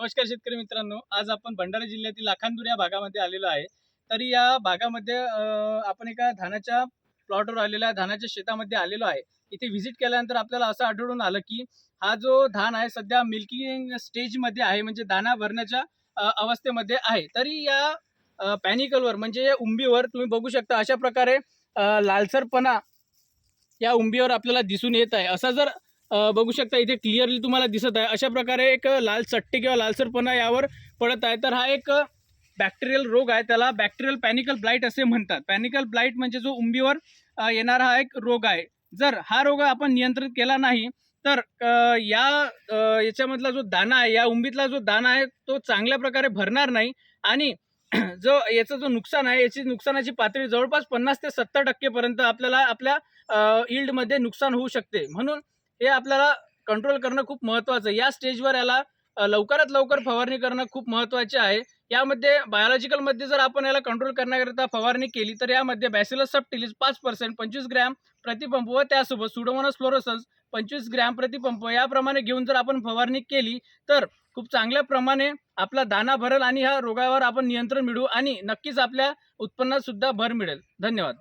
नमस्कार शेतकरी मित्रांनो आज आपण भंडारा जिल्ह्यातील लाखांदूर या भागामध्ये आलेलो आहे. तरी या भागामध्ये आपण एका धानाच्या प्लॉटवर आलेलो आहे धानाच्या शेतामध्ये आलेलो आहे. इथे व्हिजिट केल्यानंतर आपल्याला असं आढळून आलं की हा जो धान आहे सध्या मिल्किंग स्टेजमध्ये आहे म्हणजे दाना भरण्याच्या अवस्थेमध्ये आहे. तरी या पॅनिकलवर म्हणजे या उंबीवर तुम्ही बघू शकता अशा प्रकारे लालसरपणा या उंबीवर आपल्याला दिसून येत आहे. असा जर बघू शकता इथे क्लिअरली तुम्हाला दिसत आहे. अशा प्रकारे एक लाल चट्टे किंवा लालसरपणा यावर पडत आहे. तर हा एक बॅक्टेरियल रोग आहे. त्याला बॅक्टेरियल पॅनिकल ब्लाईट असे म्हणतात. पॅनिकल ब्लाईट म्हणजे जो उंबीवर येणारा हा एक रोग आहे. जर हा रोग आपण नियंत्रित केला नाही तर या याच्यामधला जो दाना आहे या उंबीतला जो दाना आहे तो चांगल्या प्रकारे भरणार नाही. आणि जो याचं जो नुकसान आहे याची नुकसानाची पातळी जवळपास पन्नास ते सत्तर टक्केपर्यंत आपल्याला आपल्या इल्डमध्ये नुकसान होऊ शकते. म्हणून हे आपल्याला कंट्रोल करणं खूप महत्त्वाचं आहे. या स्टेजवर याला लवकरात लवकर फवारणी करणं खूप महत्त्वाचे आहे. यामध्ये बायोलॉजिकलमध्ये जर आपण याला कंट्रोल करण्याकरिता फवारणी केली तर यामध्ये बॅसिलस सबटिलीज पाच पर्सेंट पंचवीस ग्रॅम प्रतिपंप व त्यासोबत सुडोमोनस फ्लोरोसन्स पंचवीस ग्रॅम प्रतिपंप याप्रमाणे घेऊन जर आपण फवारणी केली तर खूप चांगल्या प्रमाणे आपला दाना भरेल आणि ह्या रोगावर आपण नियंत्रण मिळवू आणि नक्कीच आपल्या उत्पन्नात सुद्धा भर मिळेल. धन्यवाद.